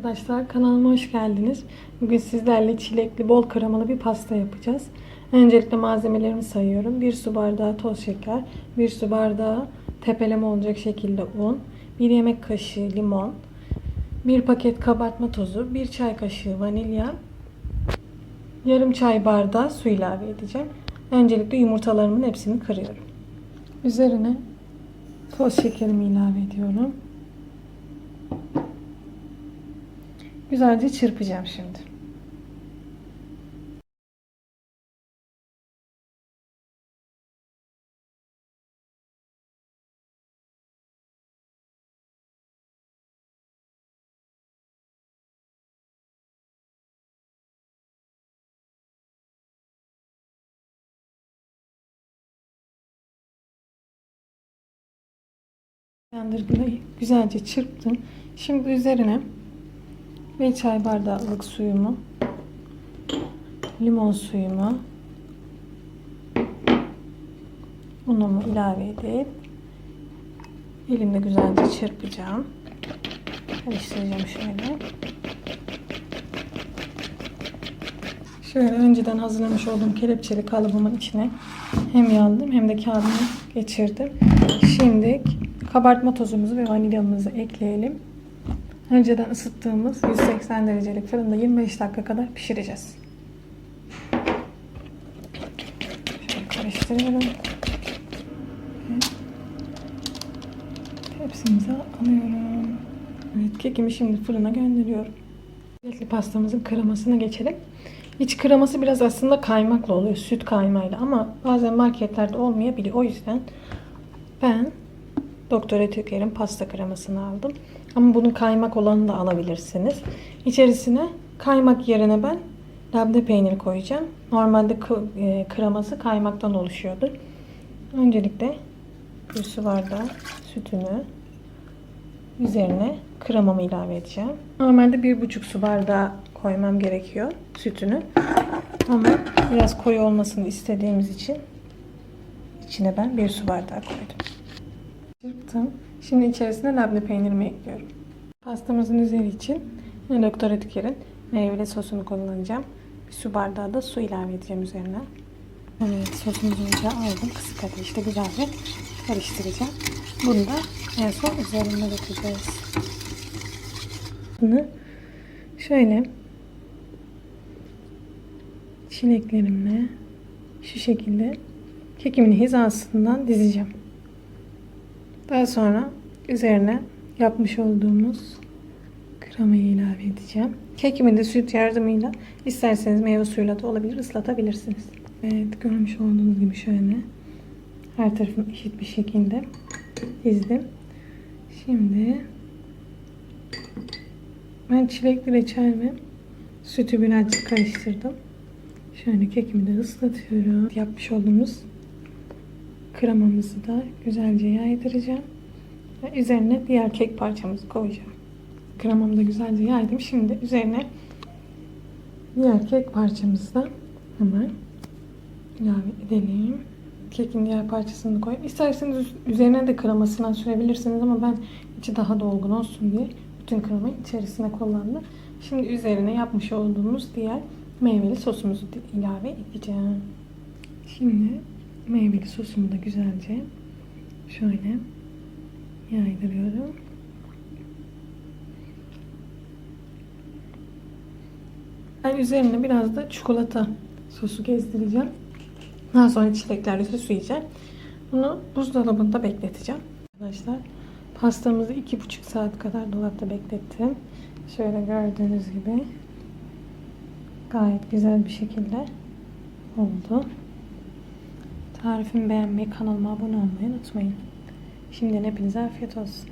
Arkadaşlar kanalıma hoş geldiniz. Bugün sizlerle çilekli bol kremalı bir pasta yapacağız. Öncelikle malzemelerimi sayıyorum. 1 su bardağı toz şeker, 1 su bardağı tepeleme olacak şekilde un, 1 yemek kaşığı limon, 1 paket kabartma tozu, 1 çay kaşığı vanilya, yarım çay bardağı su ilave edeceğim. Öncelikle yumurtalarımın hepsini kırıyorum. Üzerine toz şekerimi ilave ediyorum. Güzelce çırpacağım şimdi. Yandırgıda güzelce çırptım. Şimdi üzerine bir çay bardağı ılık suyumu, limon suyumu, unumu ilave edip elimle güzelce çırpacağım. Karıştıracağım şöyle. Şöyle önceden hazırlamış olduğum kelepçeli kalıbımın içine hem yağladım hem de kağıdını geçirdim. Şimdi kabartma tozumuzu ve vanilyamızı ekleyelim. Önceden ısıttığımız 180 derecelik fırında 25 dakika kadar pişireceğiz. Şöyle karıştırıyorum. Tepsimize alıyorum. Evet kekimi şimdi fırına gönderiyorum. Çilekli pastamızın kremasına geçelim. İç kreması biraz aslında kaymakla oluyor. Süt kaymayla ama bazen marketlerde olmayabiliyor. O yüzden ben Doktor Etüker'in pasta kremasını aldım. Ama bunun kaymak olanını da alabilirsiniz. İçerisine kaymak yerine ben labne peyniri koyacağım. Normalde e, kreması kaymaktan oluşuyordu. Öncelikle bir su bardağı sütünü üzerine kremamı ilave edeceğim. Normalde bir buçuk su bardağı koymam gerekiyor sütünü. Ama biraz koyu olmasını istediğimiz için içine ben bir su bardağı koydum. Çırptım. Şimdi içerisine labne peynirimi ekliyorum. Pastamızın üzeri için Doktor Etker'in meyveli sosunu kullanacağım. Bir su bardağı da su ilave edeceğim üzerine. Evet sosumuzu ocağa aldım. Kısık ateşte güzelce karıştıracağım. Bunu da en son üzerine dökeceğiz. Bunu şöyle çileklerimle şu şekilde kekimin hizasından dizeceğim. Daha sonra üzerine yapmış olduğumuz kremayı ilave edeceğim. Kekimi de süt yardımıyla isterseniz meyve suyuyla da olabilir ıslatabilirsiniz. Evet görmüş olduğunuz gibi şöyle her tarafını eşit bir şekilde dizdim. Şimdi ben çilekli reçel sütü birazcık karıştırdım. Şöyle kekimi de ıslatıyorum. Yapmış olduğumuz kremamızı da güzelce yaydıracağım. Ve üzerine diğer kek parçamızı koyacağım. Kremamı da güzelce yaydım. Şimdi üzerine diğer kek parçamızı da hemen ilave edelim. Kekin diğer parçasını koyup isterseniz üzerine de kremasından sürebilirsiniz ama ben içi daha dolgun olsun diye bütün kremayı içerisine kullandım. Şimdi üzerine yapmış olduğumuz diğer meyveli sosumuzu ilave edeceğim. Şimdi meyveli sosumu da güzelce şöyle yaydırıyorum. Ben üzerine biraz da çikolata sosu gezdireceğim. Daha sonra çileklerle süsleyeceğim. Bunu buzdolabında bekleteceğim. Arkadaşlar pastamızı iki buçuk saat kadar dolapta beklettim. Şöyle gördüğünüz gibi gayet güzel bir şekilde oldu. Tarifimi beğenmeyi, kanalıma abone olmayı unutmayın. Şimdiden hepinize afiyet olsun.